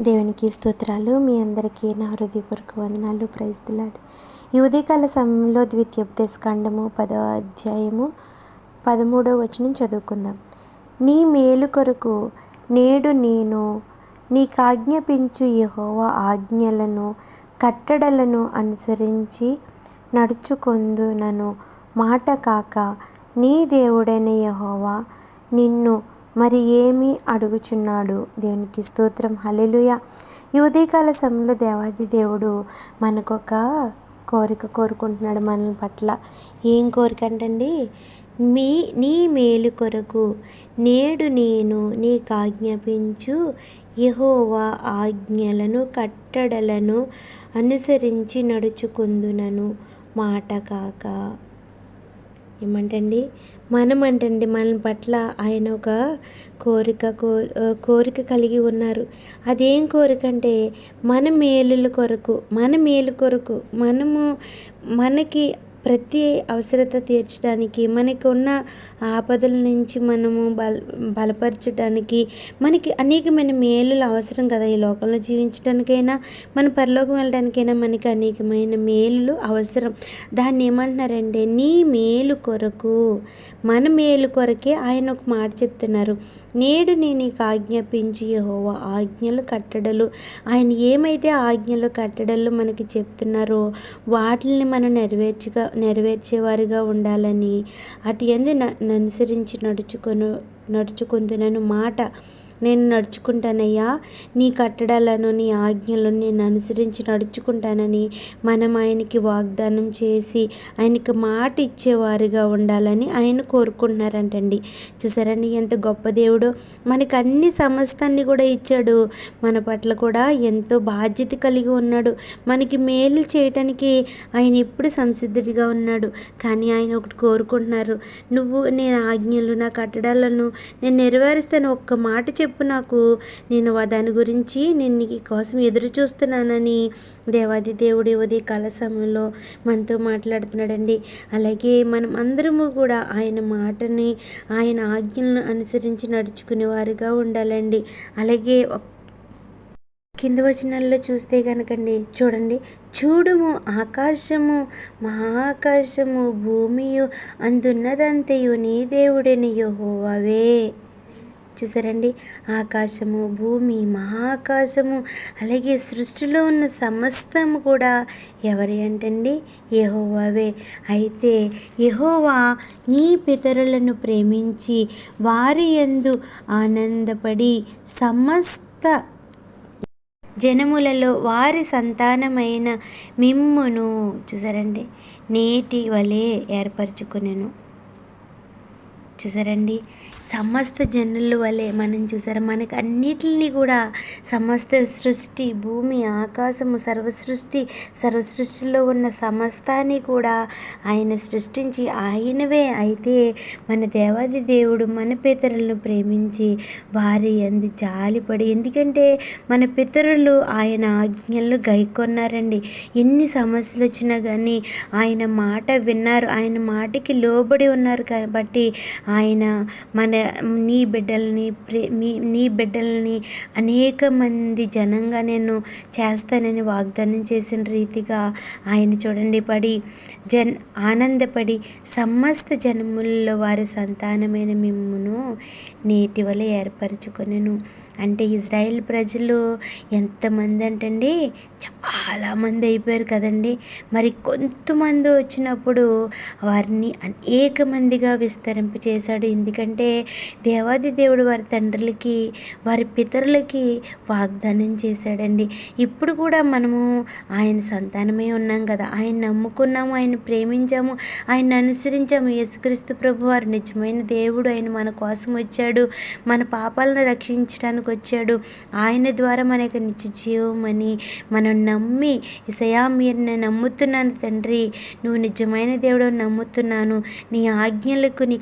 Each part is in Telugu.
దేవునికి స్తోత్రాలు. మీ అందరికీ నా హృదయపూర్వక వందనాలు. ప్రైజ్లాడు ఈ ఉదయకాల సమయంలో ద్వితీయోపదేశ కాండము పదవ అధ్యాయము పదమూడవ వచనం చదువుకుందాం. నీ మేలు కొరకు నేడు నేను నీకు ఆజ్ఞాపించు యెహోవా ఆజ్ఞలను కట్టడలను అనుసరించి నడుచుకొందునను. మాట కాక నీ దేవుడైన యహోవా నిన్ను మరి ఏమి అడుగుచున్నాడు? దేవునికి స్తోత్రం. హలెలుయ ఈ ఉదయకాల సమయంలో దేవాది దేవుడు మనకొక కోరిక కోరుకుంటున్నాడు మన పట్ల. ఏం కోరిక అంటండి? మీ నీ మేలు కొరకు నేడు నేను నీకు ఆజ్ఞాపించు యహోవా ఆజ్ఞలను కట్టడలను అనుసరించి నడుచుకుందునను. మాట కాక ఏమంటండి? మనం అంటండి మన పట్ల ఆయన ఒక కోరిక కో కోరిక కలిగి ఉన్నారు. అదేం కోరిక అంటే మన మేలుల కొరకు మన మేలు కొరకు మనము మనకి ప్రతి అవసరత తీర్చడానికి మనకు ఉన్న ఆపదల నుంచి మనము బల బలపరచడానికి మనకి అనేకమైన మేలులు అవసరం కదా ఈ లోకంలో జీవించడానికైనా మన పరలోకం వెళ్ళడానికైనా మనకి అనేకమైన మేలులు అవసరం. దాన్ని ఏమంటున్నారంటే నీ మేలు కొరకు మన మేలు కొరకే ఆయన ఒక మాట చెప్తున్నారు. నేడు నేను నీకు ఆజ్ఞాపించి యహోవా ఆజ్ఞలు కట్టడలు. ఆయన ఏమైతే ఆజ్ఞలు కట్టడలు మనకి చెప్తున్నారో వాటిని మనం నెరవేర్చగా నెరవేర్చేవారుగా ఉండాలని అటు ఎందు అనుసరించి నడుచుకొను నడుచుకుందునను మాట నేను నడుచుకుంటానయ్యా. నీ కట్టడాలను నీ ఆజ్ఞలను నేను అనుసరించి నడుచుకుంటానని మనం ఆయనకి వాగ్దానం చేసి ఆయనకి మాట ఇచ్చేవారుగా ఉండాలని ఆయన కోరుకుంటున్నారంటండి. చూసారండి ఎంత గొప్ప దేవుడు. మనకు అన్ని సమస్తాన్ని కూడా ఇచ్చాడు. మన పట్ల కూడా ఎంతో బాధ్యత కలిగి ఉన్నాడు. మనకి మేలు చేయటానికి ఆయన ఎప్పుడు సంసిద్ధుడిగా ఉన్నాడు. కానీ ఆయన ఒకటి కోరుకుంటున్నారు. నువ్వు నేను ఆజ్ఞలు నా కట్టడాలను నేను నెరవేరుస్తాను. ఒక్క మాట చెప్పు. నాకు. నేను దాని గురించి నేను నీ కోసం ఎదురు చూస్తున్నానని. దేవాది దేవుడి ఉదయ కాల సమయంలో మనతో మాట్లాడుతున్నాడండి. అలాగే మనం అందరము కూడా ఆయన మాటని ఆయన ఆజ్ఞలను అనుసరించి నడుచుకునే వారుగా ఉండాలండి. అలాగే కింద వచనాల్లో చూస్తే కనుకండి చూడండి. చూడుము ఆకాశము మహాకాశము భూమియు అందున్నదంతయు నీ దేవుడని యహోవవే. చూసారండి. ఆకాశము భూమి మహాకాశము అలాగే సృష్టిలో ఉన్న సమస్తము కూడా ఎవరి అంటండి? యహోవావే. అయితే యహోవా నీ పితరులను ప్రేమించి వారి యందు ఆనందపడి సమస్త జనములలో వారి సంతానమైన మిమ్మును చూసారండి. నేటి వలె ఏర్పరచుకునేను. చూసారండి? సమస్త జనుల వలె మనం చూసారా? మనకు అన్నిటిని కూడా సమస్త సృష్టి భూమి ఆకాశము సర్వసృష్టి సర్వసృష్టిలో ఉన్న సమస్తాన్ని కూడా ఆయన సృష్టించి ఆయనవే. అయితే మన దేవాది దేవుడు మన పితరులను ప్రేమించి వారి అంది జాలిపడి ఎందుకంటే మన పితరులు ఆయన ఆజ్ఞలను గైకొన్నారండి. ఎన్ని సమస్యలు వచ్చినా కానీ ఆయన మాట విన్నారు. ఆయన మాటకి లోబడి ఉన్నారు కాబట్టి ఆయన మన నీ బిడ్డల్ని ప్రే మీ నీ బిడ్డల్ని అనేక మంది జనంగా నేను చేస్తానని వాగ్దానం చేసిన రీతిగా ఆయన చూడండి పడి జన్ ఆనందపడి సమస్త జనముల్లో వారి సంతానమైన మిమ్మును నేటి వల్ల ఏర్పరచుకొనెను. అంటే ఇజ్రాయెల్ ప్రజలు ఎంతమంది అంటండి చాలామంది అయిపోయారు కదండి. మరి కొంతమంది వచ్చినప్పుడు వారిని అనేక మందిగా విస్తరింప చేశాడు. ఎందుకంటే దేవాది దేవుడు వారి తండ్రులకి వారి పితరులకి వాగ్దానం చేశాడండి. ఇప్పుడు కూడా మనము ఆయన సంతానమే ఉన్నాం కదా. ఆయన నమ్ముకున్నాము ఆయన ప్రేమించాము ఆయన అనుసరించాము. యేసుక్రీస్తు ప్రభు వారు నిజమైన దేవుడు. ఆయన మన కోసం వచ్చాడు. మన పాపాలను రక్షించడానికి వచ్చాడు. ఆయన ద్వారా మనకు నిత్య జీవం అని మనం నమ్మి ఇసయా మీరు నేను నమ్ముతున్నాను తండ్రి. నువ్వు నిజమైన దేవుడు నమ్ముతున్నాను. నీ ఆజ్ఞలకు నీ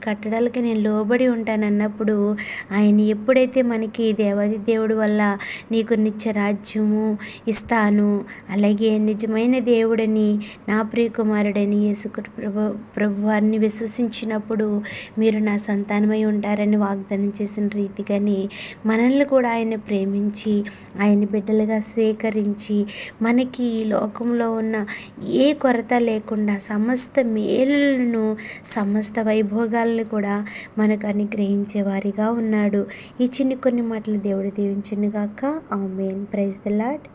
కట్టడాలకు నేను లోబడి ఉంటాను అన్నప్పుడు ఆయన ఎప్పుడైతే మనకి దేవాది దేవుడు వల్ల నీకు నిత్య రాజ్యము ఇస్తాను అలాగే నిజమైన దేవుడని నా ప్రియకుమారుడని యేసుకు ప్రభు ప్రభు వారిని విశ్వసించినప్పుడు మీరు నా సంతానమై ఉంటారని వాగ్దానం చేసిన రీతిగానే మనల్ని కూడా కూడా ఆయన ప్రేమించి ఆయన బిడ్డలుగా స్వీకరించి మనకి ఈ లోకంలో ఉన్న ఏ కొరత లేకుండా సమస్త మేలులను సమస్త వైభోగాలను కూడా మనకు అనుగ్రహించే వారిగా ఉన్నాడు. ఈ చిన్ని కొన్ని మాటలు దేవుడు దీవించిన ఆమెన్. Praise the lord